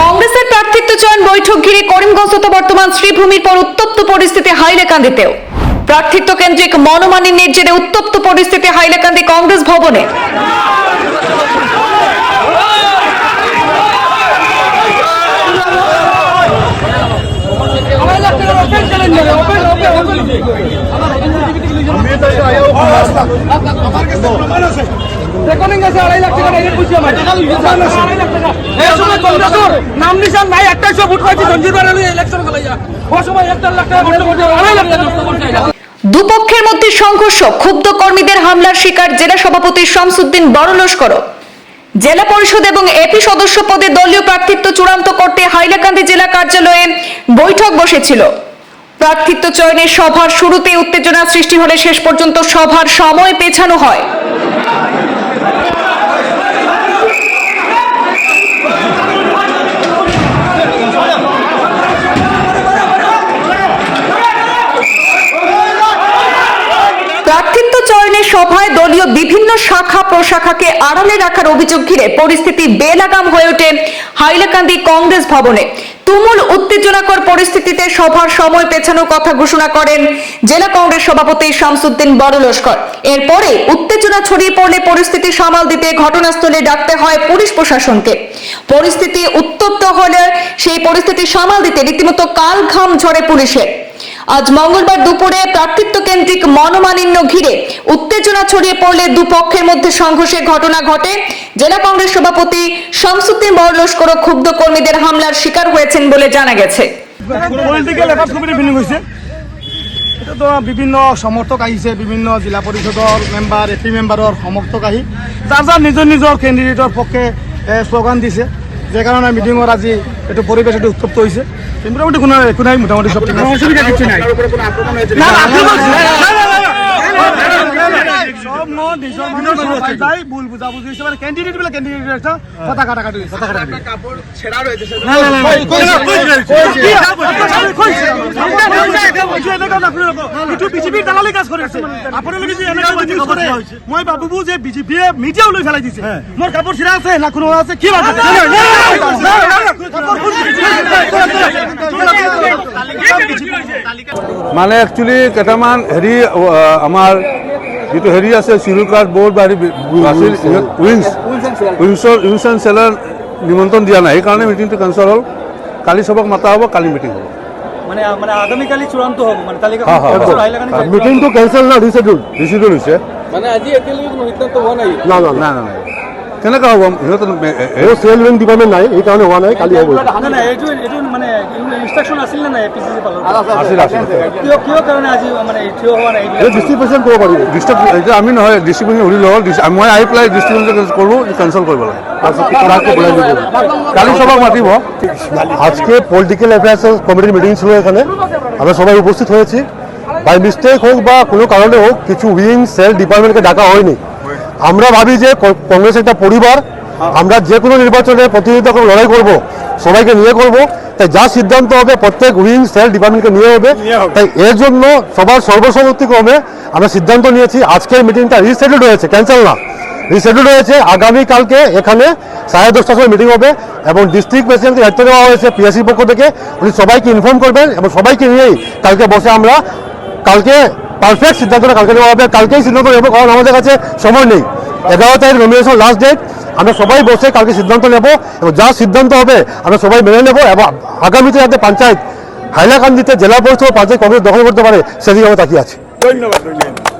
কংগ্রেসের প্রার্থিত্ব চয়ন বৈঠক ঘিরে করিমগঞ্জ তো বর্তমান শ্রীভূমির পর উত্তপ্ত পরিস্থিতি হাইলাকান্দিতেও। প্রার্থিত্ব কেন্দ্রিক মনোমানের জেরে উত্তপ্ত পরিস্থিতি হাইলাকান্দি কংগ্রেস ভবনে। দুপক্ষের মধ্যে সংঘর্ষ, ক্ষুব্ধ কর্মীদের হামলার শিকার জেলা সভাপতি শামসুদ্দিন বড়লস্কর জেলা পরিষদ এবং এপি সদস্য পদে দলীয় প্রার্থিত্ব চূড়ান্ত করতে হাইলাকান্দি জেলা কার্যালয়ে বৈঠক বসেছিল। প্রার্থিত্ব চয়নের সভার শুরুতে উত্তেজনা সৃষ্টি হলে শেষ পর্যন্ত সভার সময় পেছানো হয়। প্রার্থিত্ব সভায় দলীয় বিভিন্ন শাখা প্রশাখাকে আড়ালে রাখার অভিযোগ ঘিরে পরিস্থিতি বেলাগাম হয়ে ওঠে হাইলাকান্দি কংগ্রেস ভবনে। তুমুল উত্তেজনাকর পরিস্থিতিতে সভার সময় পেছানোর কথা ঘোষণা করেন জেলা কংগ্রেস সভাপতি শামসুদ্দিন বড়লস্কর। এরপরে উত্তেজনা ছড়িয়ে পড়লে পরিস্থিতি সামাল দিতে ঘটনাস্থলে ডাকতে হয় পুলিশ প্রশাসনকে। পরিস্থিতি উত্তপ্ত হলে সেই পরিস্থিতি সামাল দিতে রীতিমতো কাল ঘাম ঝরে পুলিশের। আজ মঙ্গলবার দুপুরে প্রার্থিত্ব কেন্দ্রিক মনোমালিন্য ঘিরে উত্তেজনা ছড়িয়ে পড়লে দুপক্ষের মধ্যে সংঘর্ষের ঘটনা ঘটে। জেলা কংগ্রেস সভাপতি শামসুদ্দিন বড়লস্কর ক্ষুব্ধ কর্মীদের হামলার শিকার হয়েছেন বলে জানা গেছে। বিভিন্ন সমর্থক আহিছে বিভিন্ন জিলা পৰিষদৰ মেম্বাৰ এ পি সমৰ্থক আহি। যাৰ যাৰ নিজৰ নিজৰ কেণ্ডিডেটৰ পক্ষে এ, শ্লোগান দিছে। যে কারণে মিটিঙৰ আজি এইটো পরিবেশ এইটো উত্তপ্ত হয়েছে মোটামুটি কোনো একো নাই মোটামুটি সব ঠিক আছে। অসুবিধা কিছু নাই। না, না, ভুল মানে একটা কথা কাটা কাটি কথা কাটা কাটি বিজেপিৰ দালালি কাজ কৰি আছে আপোনালোকে যে এনেকুৱা নিউজ কৰে মই ভাবো যে বিজেপিয়ে মিডিয়াও লৈ পেলাই দিছে মোৰ কাপোৰ চিৰা আছে না কোনো আছে কি মানে একচুৱেলি কেইটামান হেৰি আমাৰ যিটো হেৰি আছে কাৰ্ড বৰ্ড বা উইংছ। উইংছৰ উইংছ এণ্ড চেলাৰ নিমন্ত্ৰণ দিয়া নাই। সেইকাৰণে মিটিংটো কেঞ্চেল হ'ল। কালি চবক মাতা হ'ব কালি মিটিং হ'ব। মানে মানে মানে। মিটিংটো কেঞ্চেল না ৰিচিডিউল ৰিচিডিউল হৈছে। মানে আজি এতিয়ালৈকে সিদ্ধান্ত হোৱা নাই। না না না না। কেনেকৈ হ'ব? সিহঁতৰ চেল উইং ডিপাৰ্টমেণ্ট নাই? এইকাৰণে হোৱা নাই কালি হ'ব। এইটো মানে পৰা? মানে ডিষ্ট্ৰিবিউশ্যন কৰিব ডিষ্ট্ৰিব আমি নহয় ডিষ্ট্ৰিবিউশ্যন সুধি লওঁ মই আহি পেলাই ডিষ্ট্ৰিবিউশ্যন কৰোঁ কেঞ্চেল কৰিব লাগে। কালি সবাই মাতিব। আজকে পলিটিক্যাল অ্যাফেয়ার্স কমিটির মিটিং ছিল এখানে আমরা সবাই উপস্থিত হয়েছি বাই মিস্টেক হোক বা কোনো কারণে হোক কিছু উইং সেল ডিপার্টমেন্টকে ডাকা হয়নি। আমরা ভাবি যে কংগ্রেস একটা পরিবার আমরা যে কোনো নির্বাচনে প্রতিযোগিতা করে লড়াই করব সবাইকে নিয়ে করব তাই যা সিদ্ধান্ত হবে প্রত্যেক উইং সেল ডিপার্টমেন্টকে নিয়ে হবে। তাই এর জন্য সবার সর্বসম্মতিক্রমে আমরা সিদ্ধান্ত নিয়েছি আজকের মিটিংটা রিসেটেড হয়েছে ক্যান্সেল না। রিসেটেড হয়েছে আগামীকালকে এখানে সাড়ে দশটার সময় মিটিং হবে এবং ডিস্ট্রিক্ট প্রেসিডেন্টকে দায়িত্ব দেওয়া হয়েছে পিএসসির পক্ষ থেকে। উনি সবাইকে ইনফর্ম করবেন এবং সবাইকে নিয়েই কালকে বসে আমরা কালকে পারফেক্ট সিদ্ধান্তটা কালকে নেওয়া হবে। কালকেই সিদ্ধান্ত নেব, কারণ আমাদের কাছে সময় নেই। এগারো তারিখ নমিনেশন লাস্ট ডেট আমরা সবাই বসে কালকে সিদ্ধান্ত নেব, এবং যা সিদ্ধান্ত হবে, আমরা সবাই মেনে নেব, এবং আগামীতে যাতে পঞ্চায়েত হাইলাকান্দিতে জেলা পরিষদ পঞ্চায়েত কংগ্রেস দখল করতে পারে, সেদিকে আমরা তাকিয়ে আছি। ধন্যবাদ।